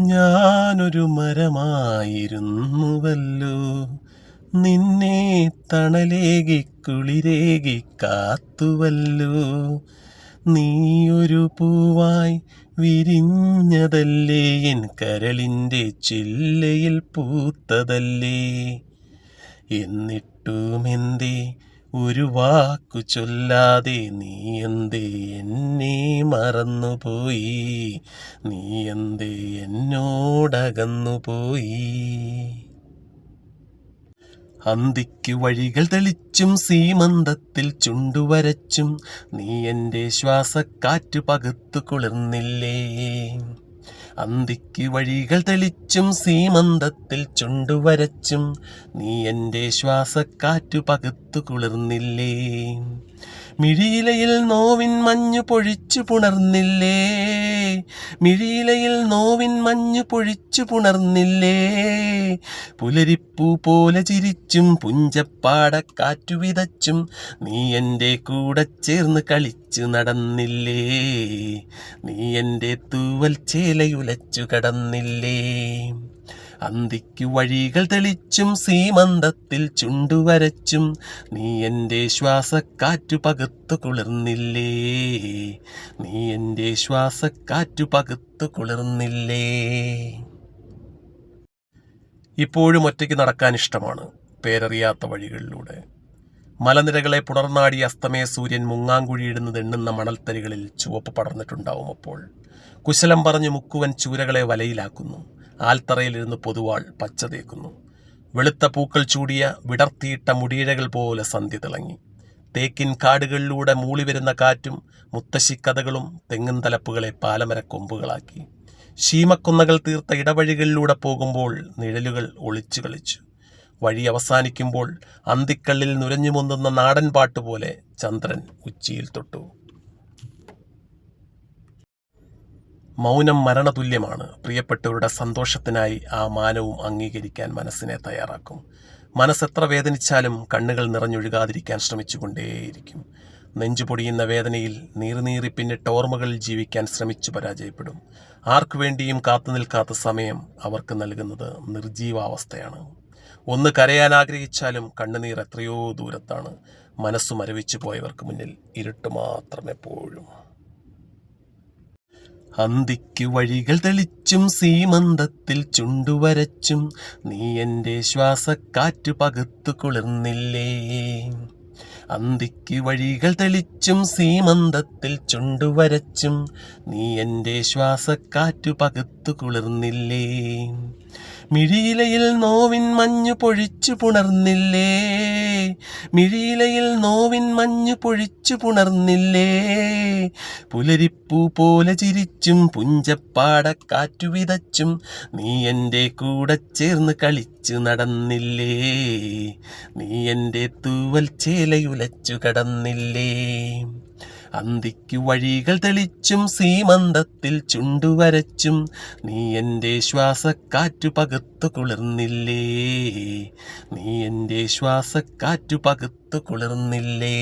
ഞാനൊരു മരമായിരുന്നുവല്ലോ. നിന്നെ തണലേകി കുളിരേകി കാത്തുവല്ലോ. നീയൊരു പൂവായി വിരിഞ്ഞതല്ലേ. എൻ കരളിന്റെ ചില്ലയിൽ പൂത്തതല്ലേ. എന്നിട്ടുമെന്തേ ഒരു വാക്കു ചൊല്ലാതെ നീ എന്തേ എന്നെ മറന്നുപോയി? നീ എന്തേ എന്നോടകന്നുപോയി അന്തിക്ക് വഴികൾ തെളിച്ചും സീമന്തത്തിൽ ചുണ്ടുവരച്ചും നീ എന്റെ ശ്വാസക്കാറ്റ് പകുത്തു കുളിർന്നില്ലേ? അന്തിക്ക് വഴികൾ തെളിച്ചും സീമന്തത്തിൽ ചുണ്ടുവരച്ചും നീ എന്റെ ശ്വാസക്കാറ്റു പകുത്തു കുളിർന്നില്ലേ. മിഴിയിലയിൽ നോവിൻ മഞ്ഞു പൊഴിച്ചു പുണർന്നില്ലേ? മിഴിയിലയിൽ നോവിൻ മഞ്ഞു പൊഴിച്ചു പുണർന്നില്ലേ? പുലരിപ്പൂ പോലെ ചിരിച്ചും പുഞ്ചപ്പാടക്കാറ്റു വിതച്ചും നീ എന്റെ കൂടെ ചേർന്ന് കളിച്ചു നടന്നില്ലേ? നീ എന്റെ തൂവൽ ചേലയുലച്ചു കടന്നില്ലേ? അന്തിക്കു വഴികൾ തെളിച്ചും സീമന്തത്തിൽ ചുണ്ടുവരച്ചും നീ എന്റെ ശ്വാസക്കാറ്റു പകുത്തു കുളിർന്നില്ലേ? നീ എന്റെ ശ്വാസക്കാറ്റു പകുത്തു കുളിർന്നില്ലേ? ഇപ്പോഴും ഒറ്റയ്ക്ക് നടക്കാൻ ഇഷ്ടമാണ് പേരറിയാത്ത വഴികളിലൂടെ. മലനിരകളെ പുണർന്നാടി അസ്തമയ സൂര്യൻ മുങ്ങാങ്കുഴിയിടുന്നത് എണ്ണുന്ന മണൽത്തരികളിൽ ചുവപ്പ് പടർന്നിട്ടുണ്ടാവും അപ്പോൾ. കുശലം പറഞ്ഞു മുക്കുവൻ ചൂരകളെ വലയിലാക്കുന്നു. ആൽത്തറയിലിരുന്ന് പൊതുവാൾ പച്ച തേക്കുന്നു. വെളുത്ത പൂക്കൾ ചൂടിയ വിടർത്തിയിട്ട മുടിയിഴകൾ പോലെ സന്ധ്യ തിളങ്ങി. തേക്കിൻ കാടുകളിലൂടെ മൂളി വരുന്ന കാറ്റും മുത്തശ്ശിക്കഥകളും തെങ്ങിൻ തലപ്പുകളെ പാലമര കൊമ്പുകളാക്കി. ശീമക്കൊന്നകൾ തീർത്ത ഇടവഴികളിലൂടെ പോകുമ്പോൾ നിഴലുകൾ ഒളിച്ചു കളിച്ചു. വഴി അവസാനിക്കുമ്പോൾ അന്തിക്കള്ളിൽ നുരഞ്ഞു മുന്തുന്ന നാടൻ പാട്ട് പോലെ ചന്ദ്രൻ ഉച്ചിയിൽ തൊട്ടു. മൗനം മരണതുല്യമാണ്. പ്രിയപ്പെട്ടവരുടെ സന്തോഷത്തിനായി ആ മാനവും അംഗീകരിക്കാൻ മനസ്സിനെ തയ്യാറാക്കും. മനസ്സെത്ര വേദനിച്ചാലും കണ്ണുകൾ നിറഞ്ഞൊഴുകാതിരിക്കാൻ ശ്രമിച്ചുകൊണ്ടേയിരിക്കും. നെഞ്ചു പൊടിയുന്ന വേദനയിൽ നീറുനീറി പിന്നെ ടോർമകളിൽ ജീവിക്കാൻ ശ്രമിച്ചു പരാജയപ്പെടും. ആർക്കു വേണ്ടിയും കാത്തു നിൽക്കാത്ത സമയം അവർക്ക് നൽകുന്നത് നിർജീവാവസ്ഥയാണ് ഒന്ന് കരയാൻ ആഗ്രഹിച്ചാലും കണ്ണുനീർ എത്രയോ ദൂരത്താണ്. മനസ്സു മരവിച്ചു പോയവർക്ക് മുന്നിൽ ഇരുട്ട് മാത്രം എപ്പോഴും. അന്തിക്ക് വഴികൾ തെളിച്ചും സീമന്തത്തിൽ ചുണ്ടുവരച്ചും നീ എന്റെ ശ്വാസക്കാറ്റ് പകുത്തു കുളിർന്നില്ലേ. അന്തിക്ക് വഴികൾ തെളിച്ചും സീമന്തത്തിൽ ചുണ്ടുവരച്ചും നീ എന്റെ ശ്വാസക്കാറ്റു പകുത്തു കുളിർന്നില്ലേ. മിഴിയിലയിൽ നോവിൻ മഞ്ഞു പൊഴിച്ചു പുണർന്നില്ലേ. മിഴിയിലയിൽ നോവിൻ മഞ്ഞു പൊഴിച്ചു പുണർന്നില്ലേ. പുലരിപ്പൂ പോലെ ചിരിച്ചും പുഞ്ചപ്പാടക്കാറ്റു വിതച്ചും നീ എന്റെ കൂടെ ചേർന്ന് കളിച്ചു നടന്നില്ലേ. നീ എന്റെ തൂവൽ ചേലയുലച്ചു കടന്നില്ലേ അന്തിക്കു വഴികൾ തെളിച്ചും സീമന്തത്തിൽ ചുണ്ടുവരച്ചും നീ എന്റെ ശ്വാസക്കാറ്റു പകുത്തു കുളിർന്നില്ലേ? നീ എന്റെ ശ്വാസക്കാറ്റു പകുത്തു കുളിർന്നില്ലേ?